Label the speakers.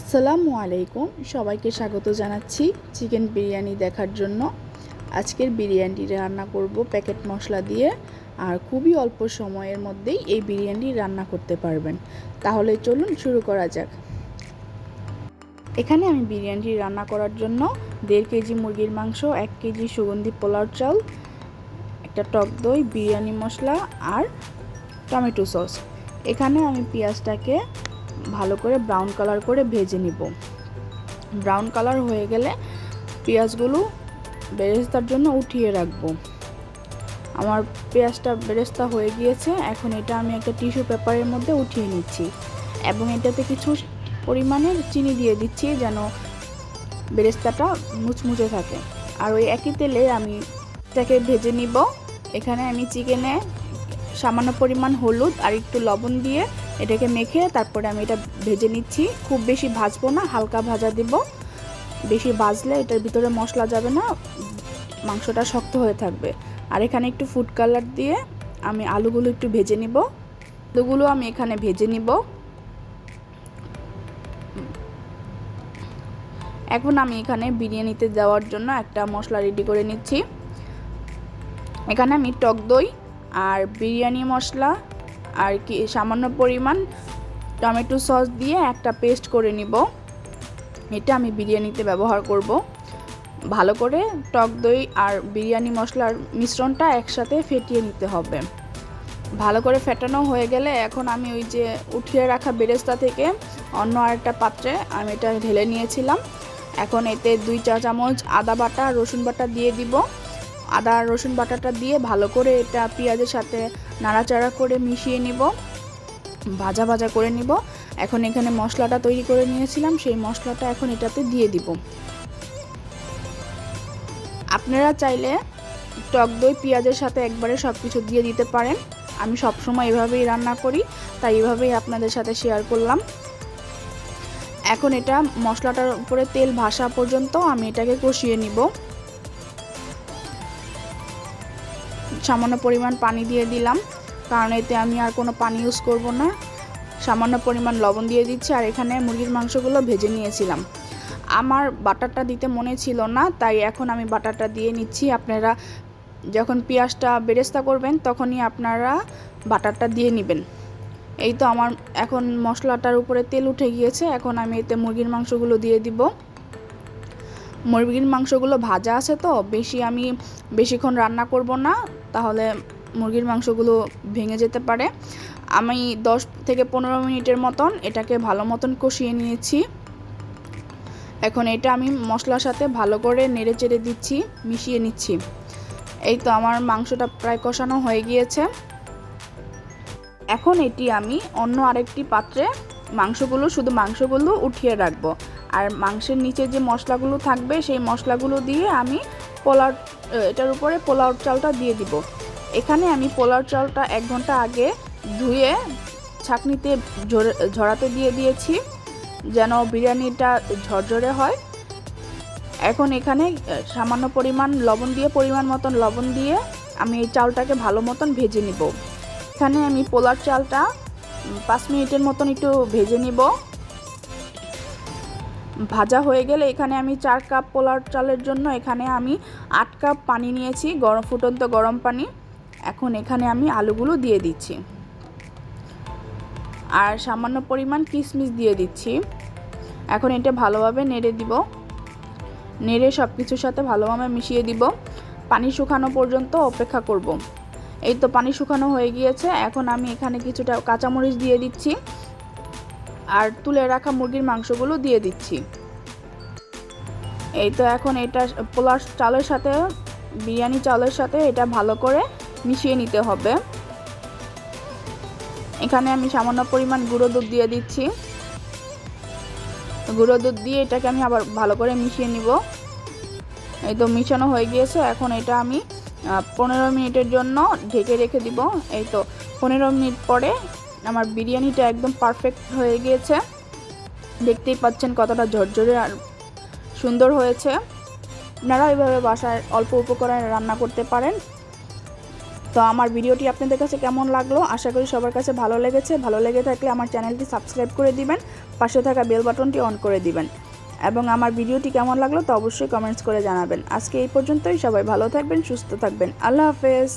Speaker 1: আসসালামু আলাইকুম। সবাইকে স্বাগত জানাচ্ছি চিকেন বিরিয়ানি দেখার জন্য। আজকের বিরিয়ানিটি রান্না করব প্যাকেট মশলা দিয়ে, আর খুবই অল্প সময়ের মধ্যেই এই বিরিয়ানি রান্না করতে পারবেন। তাহলে চলুন শুরু করা যাক। এখানে আমি বিরিয়ানিটি রান্না করার জন্য দেড় কেজি মুরগির মাংস, এক কেজি সুগন্ধি পোলাও চাল, একটা টক দই, বিরিয়ানি মশলা আর টমেটো সস। এখানে আমি পেঁয়াজটাকে ভালো করে ব্রাউন কালার করে ভেজে নিব। ব্রাউন কালার হয়ে গেলে পেঁয়াজগুলো বেরেস্তার জন্য উঠিয়ে রাখব। আমার পেঁয়াজটা বেরেস্তা হয়ে গিয়েছে, এখন এটা আমি একটা টিস্যু পেপারের মধ্যে উঠিয়ে নিচ্ছি এবং এটাতে কিছু পরিমাণের চিনি দিয়ে দিচ্ছি যেন বেরেস্তাটা মুচমুচে থাকে। আর ওই একই তেলে আমি এটাকে ভেজে নিব। এখানে আমি চিকেনে সামান্য পরিমাণ হলুদ আর একটু লবণ দিয়ে এটাকে মেখে তারপরে আমি এটা ভেজে নিচ্ছি। খুব বেশি ভাজবো না, হালকা ভাজা দিব। বেশি ভাজলে এটার ভিতরে মশলা যাবে না, মাংসটা শক্ত হয়ে থাকবে। আর এখানে একটু ফুড কালার দিয়ে আমি আলুগুলো একটু ভেজে নিব। আলুগুলো আমি এখানে ভেজে নিব। এখন আমি এখানে বিরিয়ানিতে যাওয়ার জন্য একটা মশলা রেডি করে নিচ্ছি। এখানে আমি টক দই আর বিরিয়ানি মশলা আর কি, সামান্য পরিমাণ টমেটো সস দিয়ে একটা পেস্ট করে নিব। এটা আমি বিরিয়ানিতে ব্যবহার করব। ভালো করে টক দই আর বিরিয়ানি মশলার মিশ্রণটা একসাথে ফেটিয়ে নিতে হবে। ভালো করে ফেটানো হয়ে গেলে এখন আমি ওই যে উঠিয়ে রাখা বেরেস্তা থেকে অন্য আরেকটা পাত্রে আমি এটা ঢেলে নিয়েছিলাম। এখন এতে দুই চা চামচ আদা বাটা, রসুন বাটা দিয়ে দিব। আদা, রসুন বাটাটা দিয়ে ভালো করে এটা পেঁয়াজের সাথে নাড়াচাড়া করে মিশিয়ে নিব। ভাজা ভাজা করে নিব। এখন এখানে মশলাটা তৈরি করে নিয়েছিলাম, সেই মশলাটা এখন এটাতে দিয়ে দিব। আপনারা চাইলে টক দই, পেঁয়াজের সাথে একবারে সব কিছু দিয়ে দিতে পারেন। আমি সবসময় এভাবেই রান্না করি, তাই এভাবেই আপনাদের সাথে শেয়ার করলাম। এখন এটা মশলাটার উপরে তেল ভাসা পর্যন্ত আমি এটাকে কষিয়ে নিব। সামান্য পরিমাণ পানি দিয়ে দিলাম। কারণ এতে আমি আর কোনো পানি ইউজ করব না। সামান্য পরিমাণ লবণ দিয়ে দিচ্ছি আর এখানে মুরগির মাংসগুলো ভেজে নিয়েছিলাম। আমার বাটারটা দিতে মনে ছিল না, তাই এখন আমি বাটারটা দিয়ে নিচ্ছি। আপনারা যখন পেঁয়াজটা বেরেস্তা করবেন, তখনই আপনারা বাটারটা দিয়ে নেবেন। এই তো আমার এখন মশলাটার উপরে তেল উঠে গিয়েছে। এখন আমি এতে মুরগির মাংসগুলো দিয়ে দিব। মুরগির মাংসগুলো ভাজা আছে তো, বেশি আমি বেশিক্ষণ রান্না করব না। তাহলে মুরগির মাংসগুলো ভেঙে যেতে পারে। আমি দশ থেকে পনেরো মিনিটের মতন এটাকে ভালো মতন কষিয়ে নিয়েছি। এখন এটা আমি মশলার সাথে ভালো করে নেড়ে চেড়ে দিচ্ছি, মিশিয়ে নিচ্ছি। এই তো আমার মাংসটা প্রায় কষানো হয়ে গিয়েছে। এখন এটি আমি অন্য আরেকটি পাত্রে মাংসগুলো, শুধু মাংসগুলো উঠিয়ে রাখব। আর মাংসের নিচে যে মশলাগুলো থাকবে, সেই মশলাগুলো দিয়ে আমি পোলাও এটার উপরে পোলাও চালটা দিয়ে দিব। এখানে আমি পোলাও চালটা এক ঘণ্টা আগে ধুয়ে ছাকনিতে ঝরাতে দিয়ে দিয়েছি, যেন বিরিয়ানিটা ঝরঝরে হয়। এখন এখানে সামান্য পরিমাণ লবণ দিয়ে, পরিমাণ মতন লবণ দিয়ে আমি এই চালটাকে ভালো মতন ভেজে নিব। এখানে আমি পোলার চালটা পাঁচ মিনিটের মতন একটু ভেজে নিব। ভাজা হয়ে গেলে এখানে আমি চার কাপ পোলার চালের জন্য এখানে আমি আট কাপ পানি নিয়েছি, গরম, ফুটন্ত গরম পানি। এখন এখানে আমি আলুগুলো দিয়ে দিচ্ছি। আর সামান্য পরিমাণ কিশমিশ দিয়ে দিচ্ছি। এখন এটা ভালোভাবে নেড়ে দিব। নেড়ে সব কিছুর সাথে ভালোভাবে মিশিয়ে দিব। পানি শুকানো পর্যন্ত অপেক্ষা করব। এই তো পানি শুকানো হয়ে গিয়েছে। এখন আমি এখানে কিছুটা কাঁচামরিচ দিয়ে দিচ্ছি। আর তুলে রাখা মুরগির মাংসগুলো দিয়ে দিচ্ছি। এই তো এখন এটা পোলার চালের সাথে, বিরিয়ানি চালের সাথে এটা ভালো করে মিশিয়ে নিতে হবে। এখানে আমি সামান্য পরিমাণ গুঁড়ো দুধ দিয়ে দিচ্ছি। গুঁড়ো দুধ দিয়ে এটাকে আমি আবার ভালো করে মিশিয়ে নিব। এই তো মিশানো হয়ে গিয়েছে, এখন এটা আমি পনেরো মিনিটের জন্য ঢেকে রেখে দিব। এই তো পনেরো মিনিট পরে আমার বিরিয়ানিটা একদম পারফেক্ট হয়ে গিয়েছে। দেখতেই পাচ্ছেন কতটা ঝরঝরে আর সুন্দর হয়েছে। আপনারা এইভাবে বাসায় অল্প উপকরণে রান্না করতে পারেন। তো আমার ভিডিওটি আপনাদের কাছে কেমন লাগল? আশা করি সবার কাছে ভালো লেগেছে। ভালো লেগে থাকলে আমার চ্যানেলটি সাবস্ক্রাইব করে দিবেন, পাশে থাকা বেল বাটনটি অন করে দিবেন। এবং আমার ভিডিওটি কেমন লাগল তো অবশ্যই কমেন্টস করে জানাবেন। আজকে এই পর্যন্তই। সবাই ভালো থাকবেন, সুস্থ থাকবেন। আল্লাহ হাফেজ।